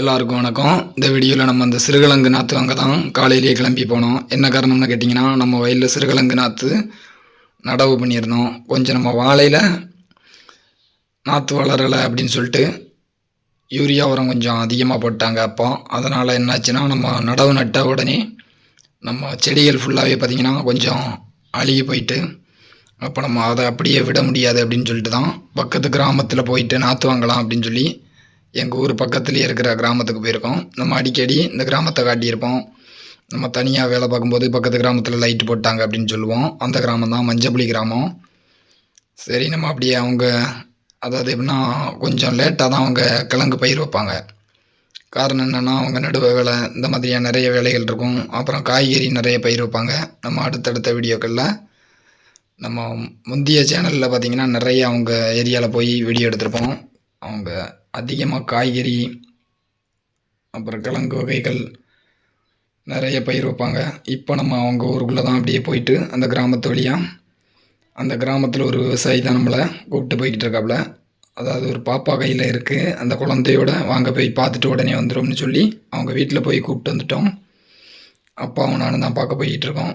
எல்லாருக்கும் வணக்கம். இந்த வீடியோவில் நம்ம அந்த சிறுகிழங்கு நாற்று அங்கே தான் காலையிலேயே கிளம்பி போனோம். என்ன காரணம்னு கேட்டிங்கன்னா நம்ம வயலில் சிறுகிழங்கு நாற்று நடவு பண்ணியிருந்தோம். கொஞ்சம் நம்ம வாழையில் நாற்று வளரலை அப்படின்னு சொல்லிட்டு யூரியா உரம் கொஞ்சம் அதிகமாக போட்டாங்க அப்போ. அதனால் என்னாச்சுன்னா நம்ம நடவு நட்ட உடனே நம்ம செடிகள் ஃபுல்லாகவே பார்த்திங்கன்னா கொஞ்சம் அழுகி போயிட்டு அப்போ நம்ம அதை அப்படியே விட முடியாது அப்படின்னு சொல்லிட்டு தான் பக்கத்து கிராமத்தில் போயிட்டு நாற்று வாங்கலாம் அப்படின்னு சொல்லி எங்கள் ஊர் பக்கத்துலேயே இருக்கிற கிராமத்துக்கு போயிருக்கோம். நம்ம அடிக்கடி இந்த கிராமத்தை காட்டியிருப்போம். நம்ம தனியாக வேலை பார்க்கும்போது பக்கத்து கிராமத்தில் லைட்டு போட்டாங்க அப்படின்னு சொல்லுவோம். அந்த கிராமம் தான் மஞ்சப்புளி கிராமம். சரி நம்ம அப்படியே அவங்க அதாவது எப்படின்னா கொஞ்சம் லேட்டாக தான் அவங்க கிழங்கு பயிர் வைப்பாங்க. காரணம் என்னென்னா அவங்க நடுவு வேலை இந்த மாதிரியான நிறைய வேலைகள் இருக்கும். அப்புறம் காய்கறி நிறைய பயிர் வைப்பாங்க. நம்ம அடுத்தடுத்த வீடியோக்களில் நம்ம முந்தைய சேனலில் பார்த்திங்கன்னா நிறைய அவங்க ஏரியாவில் போய் வீடியோ எடுத்திருப்போம். அவங்க அதிகமாக காய்கறி அப்புறம் கிழங்கு வகைகள் நிறைய பயிர் வைப்பாங்க. இப்போ நம்ம அவங்க ஊருக்குள்ளே தான் அப்படியே போயிட்டு அந்த கிராமத்து வழியாக அந்த கிராமத்தில் ஒரு விவசாயி தான் நம்மளை கூப்பிட்டு போய்கிட்டு இருக்காப்புல அதாவது ஒரு பாப்பா கையில் இருக்குது அந்த குழந்தையோட வாங்க போய் பார்த்துட்டு உடனே வந்துடும்னு சொல்லி அவங்க வீட்டில் போய் கூப்பிட்டு வந்துட்டோம். அப்பாவும் நானும் தான் பார்க்க போய்கிட்டு இருக்கோம்.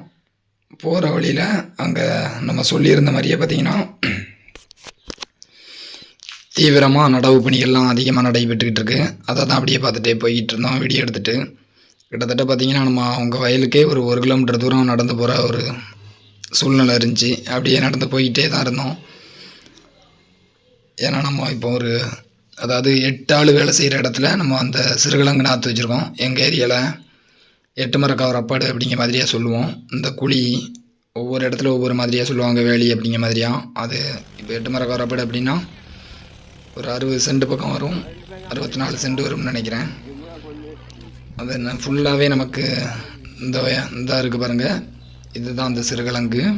போகிற வழியில் அங்கே நம்ம சொல்லியிருந்த மாதிரியே பார்த்திங்கன்னா தீவிரமாக நடவு பணிகள்லாம் அதிகமாக நடைபெற்றுக்கிட்டு இருக்கு அதை தான் அப்படியே பார்த்துட்டே போய்கிட்டு இருந்தோம் வீடியோ எடுத்துகிட்டு கிட்டத்தட்ட பார்த்திங்கன்னா நம்ம அவங்க வயலுக்கே ஒரு ஒரு கிலோமீட்டர் தூரம் நடந்து போகிற ஒரு சூழ்நிலை இருந்துச்சு. அப்படியே நடந்து போய்கிட்டே தான் இருந்தோம். ஏன்னா நம்ம இப்போ ஒரு அதாவது எட்டு ஆள் வேலை செய்கிற இடத்துல நம்ம அந்த சிறுகிழங்கு நாற்று வச்சுருக்கோம். எங்கள் ஏரியாவில் எட்டு மரக்காவர் அப்பாடு அப்படிங்கிற மாதிரியாக சொல்லுவோம். இந்த குழி ஒவ்வொரு இடத்துல ஒவ்வொரு மாதிரியாக சொல்லுவாங்க வேலி அப்படிங்கிற மாதிரியா. அது இப்போ எட்டு மரக்காவர் அப்பாடு அப்படின்னா ஒரு அறுபது சென்ட் பக்கம் வரும். அறுபத்தி நாலு சென்ட் வரும்னு நினைக்கிறேன். அது என்ன ஃபுல்லாகவே நமக்கு இந்த வய- இருக்குது பாருங்கள் இதுதான் அந்த சிறுகிழங்கு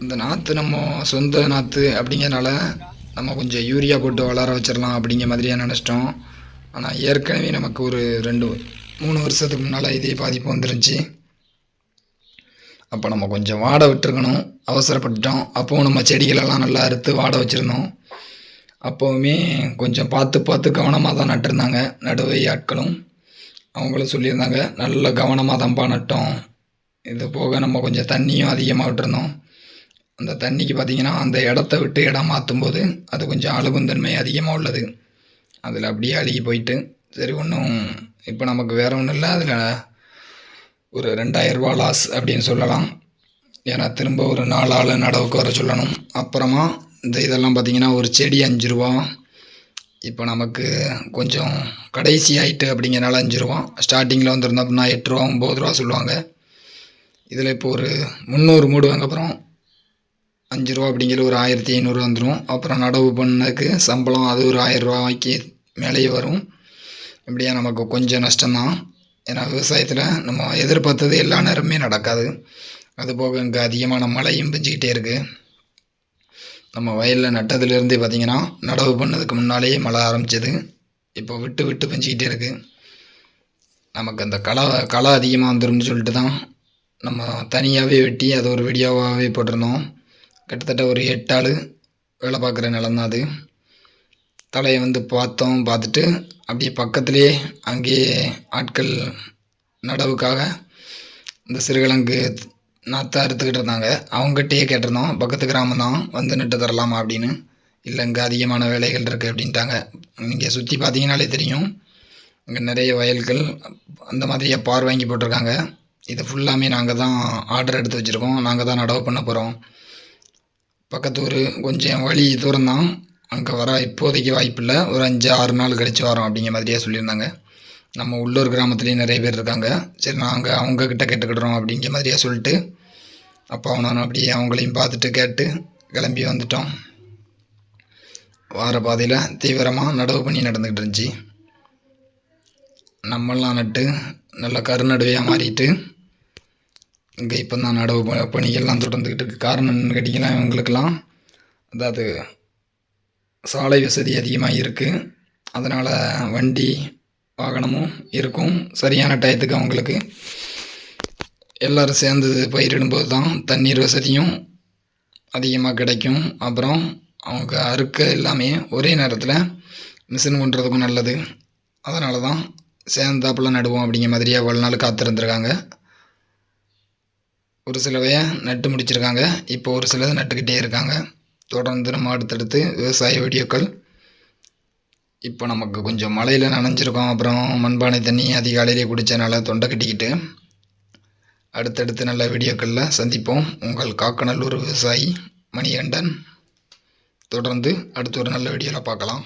இந்த நாற்று நம்ம சொந்த நாற்று அப்படிங்கிறனால நம்ம கொஞ்சம் யூரியா போட்டு வளர வச்சிடலாம் அப்படிங்கிற மாதிரியே நினச்சிட்டோம். ஆனால் ஏற்கனவே நமக்கு ஒரு ரெண்டு மூணு வருஷத்துக்கு முன்னால் இதே பாதிப்பு வந்துருந்துச்சு. அப்போ நம்ம கொஞ்சம் வாட விட்டுருக்கணும். அவசரப்பட்டுட்டோம். அப்போவும் நம்ம செடிகளெல்லாம் நல்லா அறுத்து வாட வச்சுருந்தோம். அப்போவுமே கொஞ்சம் பார்த்து பார்த்து கவனமாக தான் நட்டிருந்தாங்க. நடுவை ஆட்களும் அவங்களும் சொல்லியிருந்தாங்க நல்ல கவனமாக தான்ப்பா நட்டோம். இது போக நம்ம கொஞ்சம் தண்ணியும் அதிகமாக விட்டுருந்தோம். அந்த தண்ணிக்கு பார்த்திங்கன்னா அந்த இடத்த விட்டு இடம் மாற்றும்போது அது கொஞ்சம் அழுகுந்தன்மை அதிகமாக உள்ளது. அதில் அப்படியே அழுகி போயிட்டு சரி ஒன்றும் இப்போ நமக்கு வேறு ஒன்றும் இல்லை. அதில் ஒரு ரெண்டாயிரரூபா லாஸ் அப்படின்னு சொல்லலாம். ஏன்னா திரும்ப ஒரு நாலு ஆள் நடவுக்கு வர சொல்லணும். அப்புறமா இந்த இதெல்லாம் பார்த்திங்கன்னா ஒரு செடி அஞ்சு ரூபா. இப்போ நமக்கு கொஞ்சம் கடைசி ஆயிட்டு அப்படிங்கிறனால அஞ்சு ரூபா. ஸ்டார்டிங்கில் வந்துருந்தோம் அப்படின்னா எட்டு ரூபா ஒம்பது ரூபா சொல்லுவாங்க. இதில் இப்போ ஒரு முந்நூறு மூடுவாங்க. அப்புறம் அஞ்சு ரூபா அப்படிங்கிற ஒரு ஆயிரத்தி ஐநூறு வந்துடும் அப்புறம் நடவு பண்ணதுக்கு சம்பளம் அது ஒரு ஆயிரம் ரூபாய்க்கு மேலேயே வரும். இப்படியா நமக்கு கொஞ்சம் நஷ்டம்தான். ஏன்னா விவசாயத்தில் நம்ம எதிர்பார்த்தது எல்லா நேரமே நடக்காது. அதுபோக இங்கே அதிகமான மழையும் பெஞ்சிக்கிட்டே இருக்குது நம்ம வயலில் நட்டதுலேருந்தே பார்த்திங்கன்னா நடவு பண்ணதுக்கு முன்னாலேயே மழை ஆரம்பிச்சது. இப்போ விட்டு விட்டு பெஞ்சிக்கிட்டே இருக்குது நமக்கு அந்த களை களை அதிகமாக வந்துரும்னு சொல்லிட்டு தான் நம்ம தனியாகவே வெட்டி அதை ஒரு வீடியோவாகவே போட்டிருந்தோம். கிட்டத்தட்ட ஒரு எட்டு ஆள் வேலை பார்க்குற நிலம் தான் அது. தலையை வந்து பார்த்தோம் பார்த்துட்டு அப்படியே பக்கத்துலேயே அங்கேயே ஆட்கள் நடவுக்காக இந்த சிறுகிழங்கு நாத்தா அறுத்துக்கிட்டு இருந்தாங்க. அவங்ககிட்டயே கேட்டிருந்தோம். பக்கத்து கிராமம் தான் வந்து நட்டு தரலாமா அப்படின்னு. இல்லை இங்கே அதிகமான வேலைகள் இருக்குது அப்படின்ட்டாங்க. நீங்கள் சுற்றி பார்த்தீங்கனாலே தெரியும். இங்கே நிறைய வயல்கள் அந்த மாதிரியே பார் வாங்கி போட்டிருக்காங்க. இது ஃபுல்லாமே நாங்கள் தான் ஆர்டர் எடுத்து வச்சுருக்கோம். நாங்கள் தான் நடவு பண்ண போகிறோம் பக்கத்து ஊர் கொஞ்சம் வழி தூரம்தான் அங்கே வர இப்போதைக்கு வாய்ப்பில்லை ஒரு அஞ்சு ஆறு நாள் கழித்து வரோம் அப்படிங்கிற மாதிரியே சொல்லியிருந்தாங்க. நம்ம உள்ளூர் கிராமத்துலேயும் நிறைய பேர் இருக்காங்க. சரி நாங்கள் அவங்கக்கிட்ட கேட்டுக்கிடுறோம் அப்படிங்கிற மாதிரியே சொல்லிட்டு அப்பாவும் நானும் அப்படியே அவங்களையும் பார்த்துட்டு கேட்டு கிளம்பி வந்துட்டோம் வார பாதையில் தீவிரமாக நடவு பண்ணி நடந்துக்கிட்டு இருந்துச்சு. நம்மளாம் நட்டு நல்ல கருநடுவையாக மாறிட்டு இங்கே இப்போ தான் நடவு ப- பணிகள்லாம் தொடர்ந்துக்கிட்டு இருக்கு. காரணம் என்னன்னு கேட்டிங்கன்னா இவங்களுக்கெல்லாம் அதாவது சாலை வசதி அதிகமாக இருக்குது அதனால் வண்டி வாகனமும் இருக்கும். சரியான டயத்துக்கு அவங்களுக்கு எல்லோரும் சேர்ந்து பயிரிடும்போது தான் தண்ணீர் வசதியும் அதிகமாக கிடைக்கும். அப்புறம் அவங்க அறுக்க எல்லாமே ஒரே நேரத்தில் மிஷின் பண்ணுறதுக்கும் நல்லது. அதனால தான் சேர்ந்தாப்புல நடுவோம் அப்படிங்கிற மாதிரியே அவ்வளோ நாள் காத்திருந்துருக்காங்க. ஒரு சிலவைய நட்டு முடிச்சிருக்காங்க. இப்போ ஒரு சிலது நட்டுக்கிட்டே இருக்காங்க. தொடர்ந்து நம்ம அடுத்தடுத்து விவசாய வீடியோக்கள். இப்போ நமக்கு கொஞ்சம் மழையில் நனைஞ்சிருக்கோம். அப்புறம் மண்பானை தண்ணி அதிகாலையிலே குடித்தனால தொண்டை கட்டிக்கிட்டு அடுத்தடுத்து நல்ல வீடியோக்களில் சந்திப்போம். உங்கள் காக்கநல்லூர் விவசாயி மணிகண்டன். தொடர்ந்து அடுத்த ஒரு நல்ல வீடியோவில் பார்க்கலாம்.